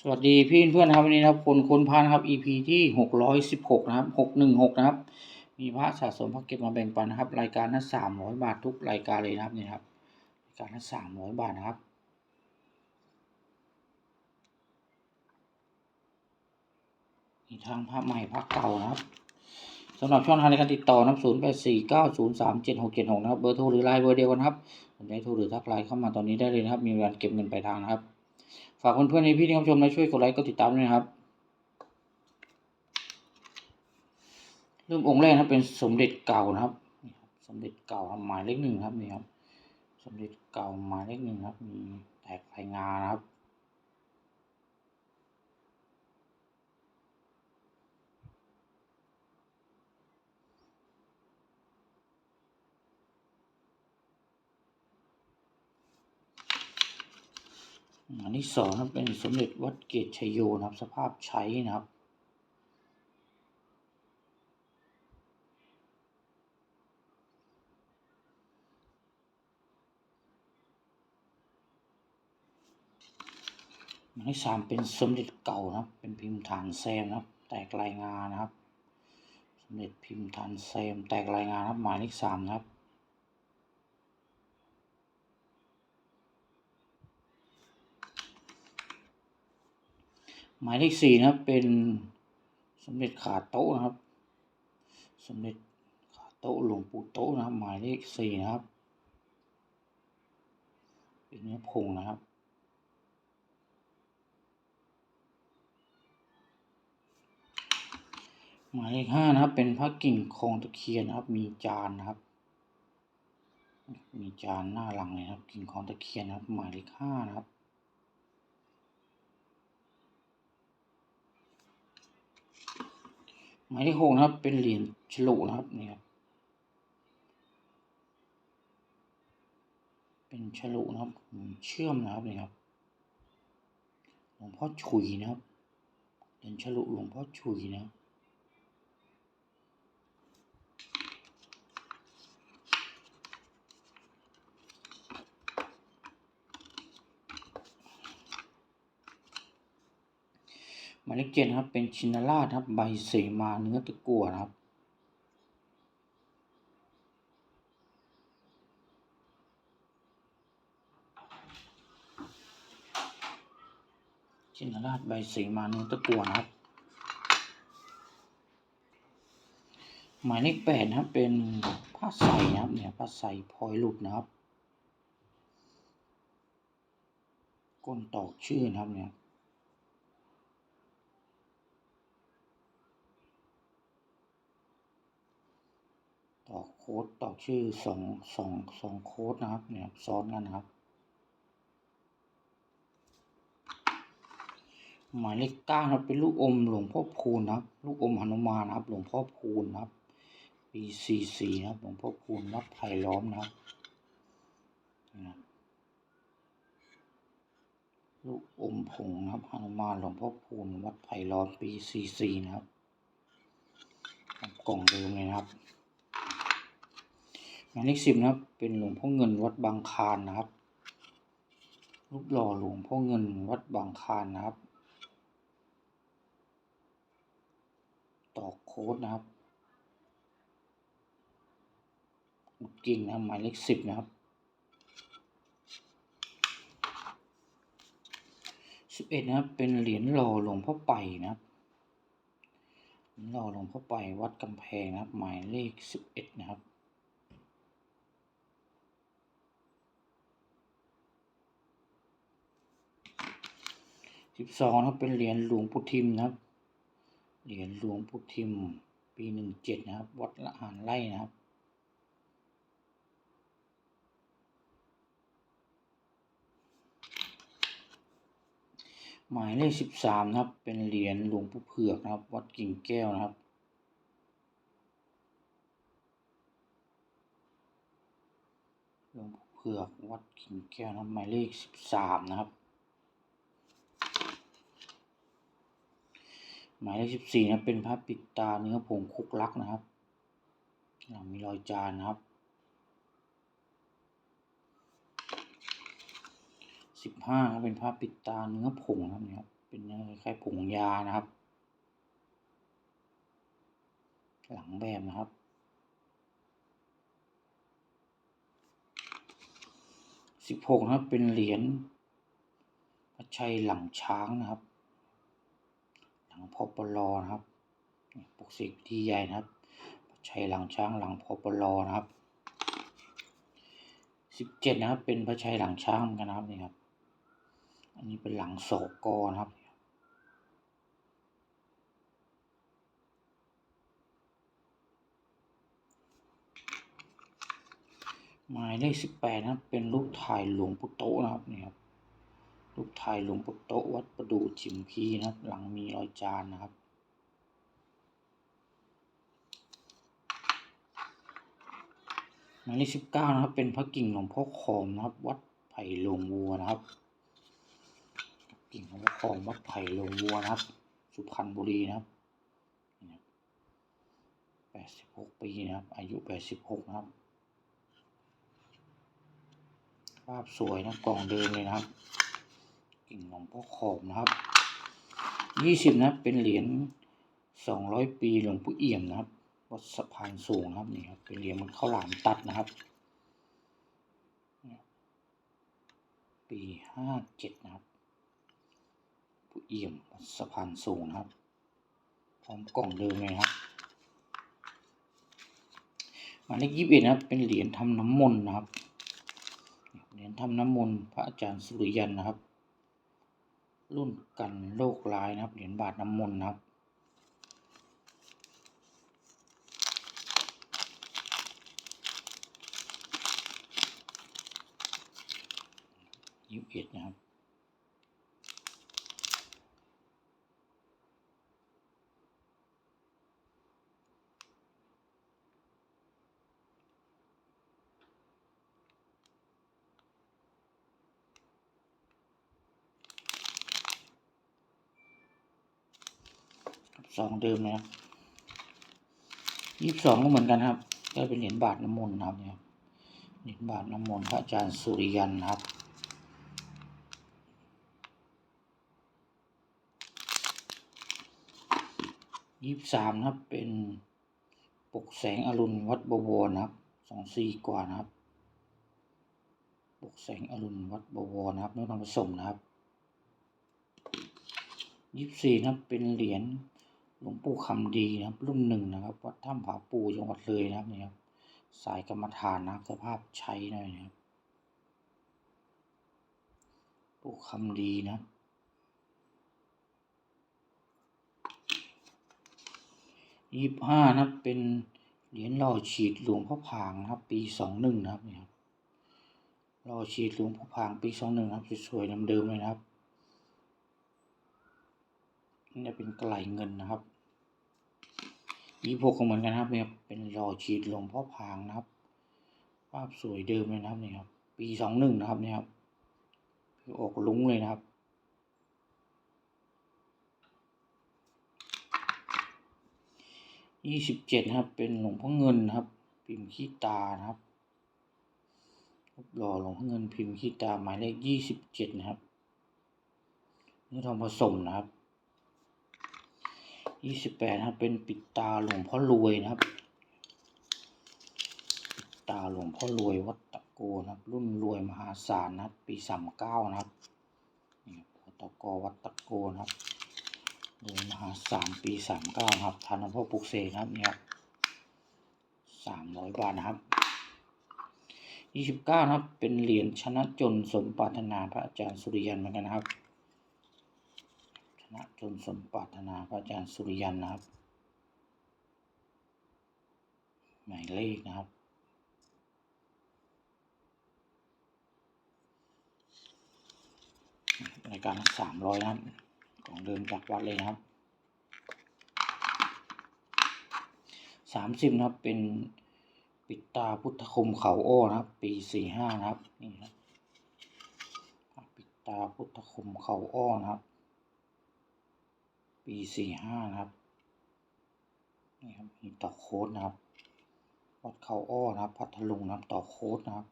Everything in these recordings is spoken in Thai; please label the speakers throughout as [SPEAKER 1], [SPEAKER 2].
[SPEAKER 1] สวัสดีพี่เพื่อนครับวันนี้นะครับคนคนพานครับ EP ที่หกร้อยสิบหกนะครับหกหนึ่งหกนะครับ มีพระสะสมพระเก็บมาแบ่งปันนะครับ รายการละสามร้อยบาททุกรายการเลยนะครับนี่ครับรายการละสามร้อยบาทนะครับมีทางพระใหม่พระเก่านะครับสำหรับช่องทางในการติดต่อนะครับศูนย์แปดสี่เก้าศูนย์สามเจ็ดหกเจ็ดหกนะครับเบอร์โทรหรือไลน์เบอร์เดียวกันครับสนใจโทรหรือทักไลน์เข้ามาตอนนี้ได้เลยนะครับ มีการเก็บเงินปลายทางนะครับ ฝากเพื่อนๆในพี่ที่รับชมนะช่วยกดไลค์กดติดตามด้วยนะครับ เริ่มองค์แรกนะเป็นสมเด็จเก่านะครับ สมเด็จเก่าหมายเลขหนึ่งครับนี่ครับ สมเด็จเก่าหมายเลขหนึ่งครับมีแตกภายงานะครับ อันที่สองครับเป็นสมเด็จวัดเกตชยโยนะครับ สภาพใช้นะครับหมายเลขสามเป็นสมเด็จเก่านะครับ เป็นพิมพ์ฐานแซมนะครับ แตกลายงานนะครับ สมเด็จพิมพ์ฐานแซมแตกลายงานนะครับหมายเลขสามนะครับ หมายเลขสี่นะครับ เป็นสมเด็จขาโต๊ะนะครับ สมเด็จขาโต๊ะหลวงปู่โต๊ะนะครับ หมายเลขสี่นะครับ เป็นเนื้อผงนะครับหมายเลขห้านะครับ เป็นพระกิ่งคองตะเคียนนะครับ มีจานนะครับ มีจานหน้าหลังเลยครับ กิ่งคองตะเคียนนะครับ หมายเลขห้านะครับ หมายเลขหกนะครับ เป็นเหรียญฉลุนะครับนี่ครับ เป็นฉลุนะครับ เชื่อมนะครับนี่ครับ หลวงพ่อฉุยนะครับ เหรียญฉลุหลวงพ่อฉุยนะครับายเลขเจ็ดครับ เป็นชินาราชครับ ใบเสมาเนื้อตะกั่วครับ ชินาราชใบเสมาเนื้อตะกั่วครับ หมายเลขแปดครับ เป็นผ้าใสนะครับ เนี่ยผ้าใสพลอยหลุดนะครับ ก้นตอกชื่อนะครับเนี่ย ตอกโค้ดตอกชื่อสองสองสองโค้ดนะครับ เนี่ยซ้อนกันนะครับ หมายเลขเก้าครับเป็นลูกอมหลวงพ่อพูนนะครับ ลูกอมหนุมานนะครับ หลวงพ่อพูนนะครับปีสี่สี่นะครับ หลวงพ่อพูนวัดไผ่ล้อมนะครับนะครับลูกอมผงนะครับหนุมานหลวงพ่อพูนวัดไผ่ล้อมปีสี่สี่นะครับกล่องเดิมเลยนะครับ หมายเลขสิบนะครับ เป็นหลวงพ่อเงินวัดบางคานนะครับ รูปหล่อหลวงพ่อเงินวัดบางคานนะครับ ต่อโค้ดนะครับอุดกิ่งนะหมายเลขสิบนะครับสิบเอ็ดนะครับ เป็นเหรียญหล่อหลวงพ่อไปนะครับหรียญหล่อหลวงพ่อไปวัดกำแพงนะครับ หมายเลขสิบเอ็ดนะครับ สิบสองนะครับเป็นเหรียญหลวงปู่ทิมนะครับ เหรียญหลวงปู่ทิม ปีหนึ่งเจ็ดนะครับ วัดละหารไร่นะครับหมายเลขสิบสามนะครับ เป็นเหรียญหลวงปู่เผือกนะครับ วัดกิ่งแก้วนะครับ หลวงปู่เผือกวัดกิ่งแก้วนะหมายเลขสิบสามนะครับ หมายเลขสิบสี่นะเป็นพระปิดตาเนื้อผงคุกลักนะครับหลังมีรอยจานนะครับสิบห้าเป็นพระปิดตาเนื้อผงนะครับเนี่ยครับเป็นคล้ายผงยานะครับ หลังแบบนะครับสิบหกนะครับเป็นเหรียญพระชัยหลังช้างนะครับ พอปลอนะครับปกเสกที่ใหญ่นะครับพระชัยหลังช้างหลังพอปลอนะครับสิบเจ็ดนะครับ เป็นพระชัยหลังช้างกันนะครับนี่ครับ อันนี้เป็นหลังโศกกนะครับหมายเลขสิบแปดนะครับ เป็นรูปถ่ายหลวงปู่โตนะครับนี่ครับ รูปถ่ายหลวงปู่โตวัดประดู่จิมพีนะครับ หลังมีรอยจานนะครับ หมายเลขสิบเก้านะครับ เป็นพระกิ่งหลวงพ่อขอมนะครับ วัดไผ่ลงวัวนะครับ กิ่งหลวงพ่อขอมวัดไผ่ลงวัวนะครับ สุพรรณบุรีนะครับแปดสิบหกปีนะครับ อายุแปดสิบหกนะครับ ภาพสวยนะกล่องเดิมเลยนะครับ กิ่งหลวงพ่อขอบนะครับยี่สิบนะเป็นเหรียญสองร้อยปีหลวงปู่เอี่ยมนะครับวัดสะพานสูงนะครับนี่ครับเป็นเหรียญมันข้าวหลามตัดนะครับ ปีห้าเจ็ดนะครับปู่เอี่ยมวัดสะพานสูงนะครับ พร้อมกล่องเดิมเลยครับมาเลขยี่สิบเอ็ดนะครับ เป็นเหรียญทำน้ำมนต์นะครับ เหรียญทำน้ำมนต์พระอาจารย์สุริยันนะครับ รุ่นกันโรคร้ายนะครับ เหรียญบาทน้ำมนต์นะครับ ยิบเอ็ดนะครับ สองเดิมนะครับยี่สิบสองก็เหมือนกันครับ ก็เป็นเหรียญบาทน้ำมนต์นะครับเนี่ยเหรียญบาทน้ำมนต์พระอาจารย์สุริยันครับยี่สิบสามนะครับเป็นปกแสงอรุณวัดบวรนะครับสองสี่กว่านะครับ ปกแสงอรุณวัดบวรนะครับเนื้อทองผสมนะครับยี่สิบสี่นะครับเป็นเหรียญ หลวงปู่คำดีนะครับ รุ่นหนึ่งนะครับ วัดถ้ำผาปูจังหวัดเลยนะครับนี่ครับสายกรรมฐานนะครับสภาพใช้หน่อยนะครับปู่คำดีนะยี่สิบห้านะเป็นเหรียญหล่อฉีดหลวงพ่อผางนะครับ ปีสองหนึ่งนะครับนี่ครับหล่อฉีดหลวงพ่อผางปีสองหนึ่งครับสวยๆเดิมๆเลยนะครับ นี่เป็นไกลเงินนะครับยี่หกก็เหมือนกันครับเนี่ยเป็นรอฉีดหลวงพ่อพางนะครับ ภาพสวยเดิมเลยนะครับเนี่ยครับ ปีสองหนึ่งนะครับเนี่ยครับออกลุ้งเลยนะครับยี่สิบเจ็ดครับ เป็นหลวงพ่อเงินนะครับ พิมพ์ขี้ตานะครับหล่อหลวงพ่อเงินพิมพ์ขี้ตาหมายเลขยี่สิบเจ็ดนะครับเนื้อทองผสมนะครับ ยี่สิบแปดนะครับ เป็นปิดตาหลวงพ่อรวยนะครับ ปิดตาหลวงพ่อรวยวัดตะโกนะครับ รุ่นรวยมหาศาลนะครับ ปีสามเก้านะครับนี่วัดตะโกวัดตะโกนะครับรวยมหาศาลปีสามเก้าครับทานหลวงพ่อปุกเสกนะครับเนี่ยครับสามร้อยบาทนะครับยี่สิบเก้านะครับ เป็นเหรียญชนะจนสมปรารถนาพระอาจารย์สุริยันเหมือนกันนะครับ ชนะจนสมปรารถนาพระอาจารย์สุริยันนะครับ หมายเลขนะครับรายการสามร้อยนะครับ ของเดิมจากวัดเลยนะครับสามสิบนะครับ เป็นปิดตาพุทธคมเขาโอ้นะครับ ปีสี่ห้านะครับ นี่ครับ ปิดตาพุทธคมเขาอ้อนะครับ ปีสี่ห้านะครับ นี่ครับมีต่อโค้ดนะครับวัดเขาอ้อนะครับ พัทลุงนะครับต่อโค้ดนะครับ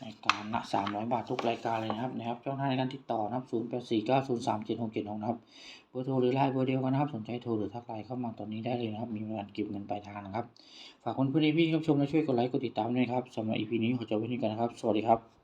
[SPEAKER 1] ในการละสามร้อยบาททุกรายการเลยนะครับนะครับช่องทางในการติดต่อนะครับศูนย์แปดสี่เก้าศูนย์สามเจ็ดหกเจ็ดหกนะครับเบอร์โทรหรือไลน์เบอร์เดียวกันนะครับ สนใจโทรหรือทักไลน์เข้ามาตอนนี้ได้เลยนะครับ มีบริการเก็บเงินปลายทางนะครับ ฝากคนเพื่อนพี่รับชมและช่วยกดไลค์กดติดตามด้วยครับสำหรับ EP นี้ขอจบไว้ที่นี่กันนะครับ สวัสดีครับ